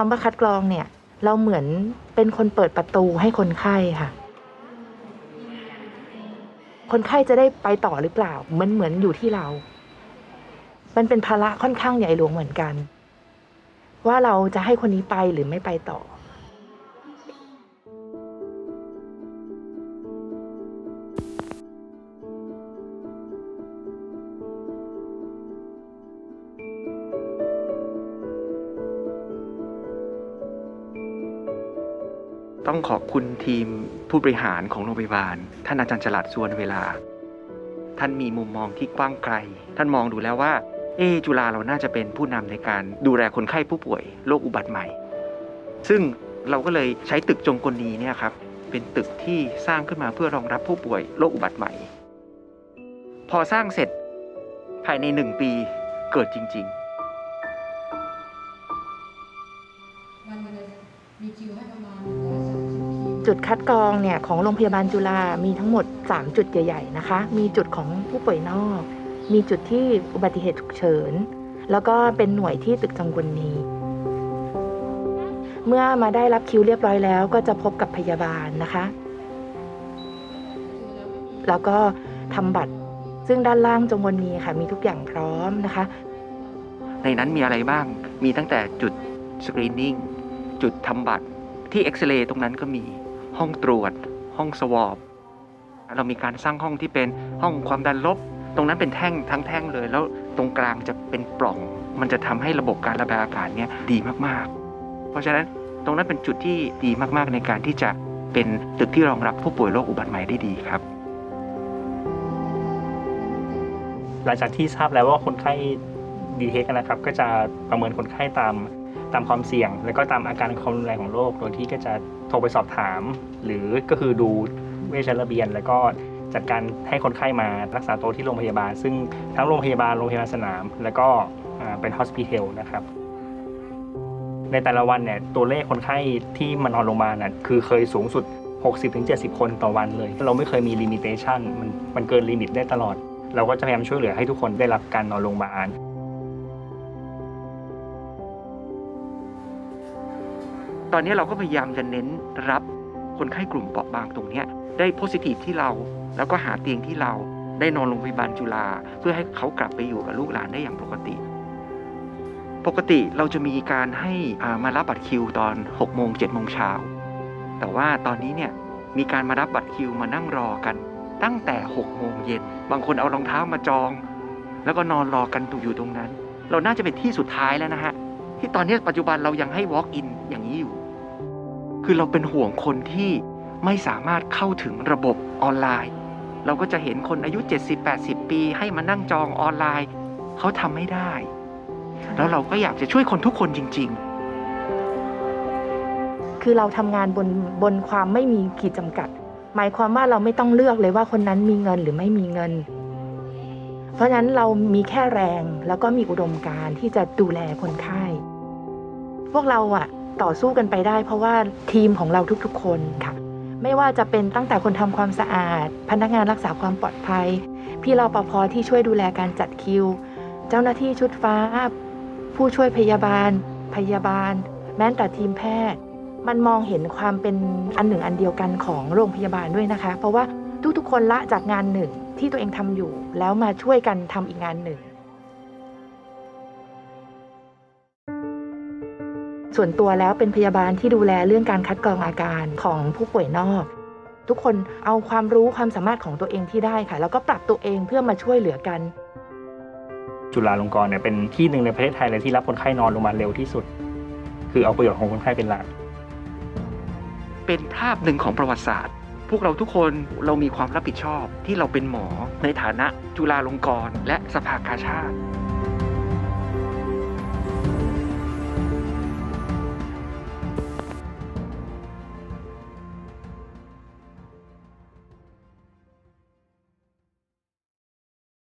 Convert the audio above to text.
คำว่าคัดกรองเนี่ย เราเหมือนเป็นคนเปิดประตูให้คนไข้ค่ะ คนไข้จะได้ไปต่อหรือเปล่า มันเหมือนอยู่ที่เรา มันเป็นภาระค่อนข้างใหญ่หลวงเหมือนกัน ว่าเราจะให้คนนี้ไปหรือไม่ไปต่อ ต้องขอบคุณทีมผู้บริหารของโรงพยาบาล ท่านอาจารย์ฉลาดส่วนเวลา ท่านมีมุมมองที่กว้างไกล ท่านมองดูแล้วว่า เอจุฬาเราน่าจะเป็นผู้นำในการดูแลคนไข้ผู้ป่วยโรคอุบัติใหม่ ซึ่งเราก็เลยใช้ตึกจงกลนีเนี่ยครับเป็นตึกที่สร้างขึ้นมาเพื่อรองรับผู้ป่วยโรคอุบัติใหม่ พอสร้างเสร็จภายในหนึ่งปีเกิดจริง ๆ จุดคัดกรองเนี่ยของโรงพยาบาลจุฬามีทั้งหมด 3 จุดใหญ่ๆนะคะ มีจุดของผู้ป่วยนอก มีจุดที่อุบัติเหตุฉุกเฉิน แล้วก็เป็นหน่วยที่ตึกจังกลนีเมื่อมาได้รับคิวเรียบร้อยแล้วก็จะพบกับพยาบาลนะคะ แล้วก็ทำบัตร ซึ่งด้านล่างจงกลนีค่ะ มีทุกอย่างพร้อมนะคะ ในนั้นมีอะไรบ้าง มีตั้งแต่จุดสกรีนนิ่ง จุดทำบัตรที่เอ็กซเรย์ตรงนั้นก็มี ห้องตรวจ ห้องสวอปเรามีการสร้างห้องที่เป็นห้องความดันลบ ตรงนั้นเป็นแท่งทั้งแท่งเลย แล้วตรงกลางจะเป็นปล่อง มันจะทำให้ระบบการระบายอากาศเนี่ยดีมากๆ เพราะฉะนั้นตรงนั้นเป็นจุดที่ดีมากๆในการที่จะเป็นตึกที่รองรับผู้ป่วยโรคอุบัติใหม่ได้ดีครับ หลังจากที่ทราบแล้วว่าคนไข้ดีเทคนะครับ ก็จะประเมินคนไข้ตาม ตามความเสี่ยง แล้วก็ตามอาการความรุนแรงของโรค โดยที่ก็จะโทรไปสอบถาม หรือก็คือดูเวชระเบียน แล้วก็จัดการให้คนไข้มารักษาตัวที่โรงพยาบาล ซึ่งทั้งโรงพยาบาลโรงพยาบาลสนาม แล้วก็เป็น hospital นะครับในแต่ละวันเนี่ยตัวเลขคนไข้ที่มานอนโรงพยาบาลน่ะคือเคยสูงสุด 60-70 คนต่อวันเลย เราไม่เคยมีลิมิเ t ชันมันมันเกินลิมิตได้ตลอด เราก็จะพยายามช่วยเหลือให้ทุกคนได้รับการนอนโรงพยาบาล ตอนนี้เราก็พยายามจะเน้นรับคนไข้กลุ่มเปราะบางตรงนี้ได้โพซิทีฟที่เรา แล้วก็หาเตียงที่เราได้นอนโรงพยาบาลจุฬาเพื่อให้เขากลับไปอยู่กับลูกหลานได้อย่างปกติ ปกติเราจะมีการให้ามารับบัตรคิวตอน6โมง7โมงเช้าแต่ว่าตอนนี้เนี่ยมีการมารับบัตรคิวมานั่งรอกัน ตั้งแต่6โมงเย็นบางคนเอารองเท้ามาจอง แล้วก็นอนรอกันอยู่ตรงนั้น เราน่าจะเป็นที่สุดท้ายแล้วนะฮะ ที่ตอนนี้ปัจจุบันเรายังให้ walk in อย่างนี้อยู่ คือเราเป็นห่วงคนที่ไม่สามารถเข้าถึงระบบออนไลน์ เราก็จะเห็นคนอายุ 70-80 ปี ให้มานั่งจองออนไลน์ เขาทำไม่ได้ แล้วเราก็อยากจะช่วยคนทุกคนจริง ๆคือเราทำงานบนบนความไม่มีขีดจำกัด หมายความว่าเราไม่ต้องเลือกเลยว่าคนนั้นมีเงินหรือไม่มีเงิน เพราะฉะนั้นเรามีแค่แรงแล้วก็มีอุดมการที่จะดูแลคนไข้ พวกเราอะต่อสู้กันไปได้ เพราะว่าทีมของเราทุกๆ คนค่ะ ไม่ว่าจะเป็นตั้งแต่คนทำความสะอาด พนักงานรักษาความปลอดภัย พี่รปภที่ช่วยดูแลการจัดคิว เจ้าหน้าที่ชุดฟ้า ผู้ช่วยพยาบาล พยาบาล แม้แต่ทีมแพทย์ มันมองเห็นความเป็นอันหนึ่งอันเดียวกันของโรงพยาบาลด้วยนะคะ เพราะว่าทุกๆ คนละจากงานหนึ่ง ที่ตัวเองทำอยู่ แล้วมาช่วยกันทำอีกงานหนึ่ง ส่วนตัวแล้วเป็นพยาบาลที่ดูแลเรื่องการคัดกรองอาการของผู้ป่วยนอก ทุกคนเอาความรู้ความสามารถของตัวเองที่ได้ค่ะ แล้วก็ปรับตัวเองเพื่อมาช่วยเหลือกัน จุฬาลงกรณ์เนี่ยเป็นที่หนึ่งในประเทศไทยเลยที่รับคนไข้นอนโรงพยาบาลเร็วที่สุด คือเอาประโยชน์ของคนไข้เป็นหลักเป็นภาพหนึ่งของประวัติศาสตร์ พวกเราทุกคนเรามีความรับผิดชอบที่เราเป็นหมอในฐานะจุฬาลงกรณ์และสภากาชาติ